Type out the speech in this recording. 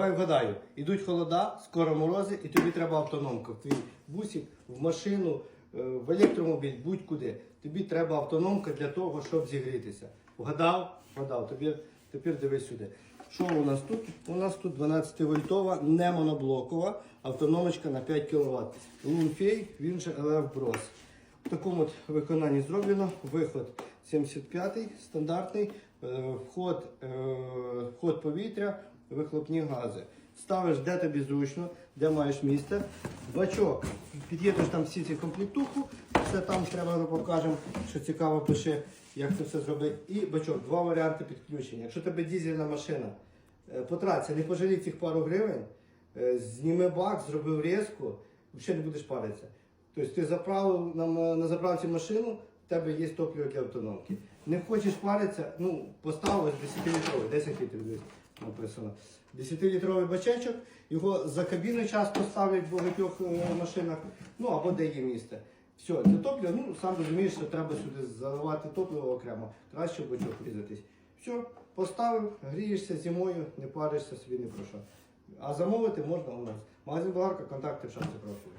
Давай вгадаю, ідуть холода, скоро морози, і тобі треба автономка. В твій бусик, в машину, е, в електромобіль, будь-куди. Тобі треба автономка для того, щоб зігрітися. Вгадав? Вгадав. Тобі, тепер дивись сюди. Що у нас тут? У нас тут 12 вольтова, не моноблокова автономочка на 5 кВт. Лунфей, він же LF Bros. В такому от виконанні зроблено. Виход 75-й, стандартний, е, вход, е, вход повітря, вихлопні гази. Ставиш де тобі зручно, де маєш місце. Бачок, під'єднуєш там всі ці комплектуху, все там треба ми покажемо, що цікаво пиши, як це все зробити. І бачок, два варіанти підключення. Якщо тебе дізельна машина, е, потраться, не пожалій цих пару гривень, е, зніми бак, зробив різку, взагалі не будеш паритися. Тобто ти заправив на, на заправці машину, тебе є топливо для автономки. Не хочеш паритися, ну постав ось 10-літровий, 10 літрів десь написано. 10-літровий бачечок, його за кабіною часто ставлять в багатьох е, машинах, ну або де є місце. Все, це топливо, ну сам розумієш, що треба сюди заливати топливо окремо, краще бачок різатись. Все, поставив, грієшся зимою, не паришся собі ні про що. А замовити можна у нас. Магазин Болгарка, контакти в шапці профілю.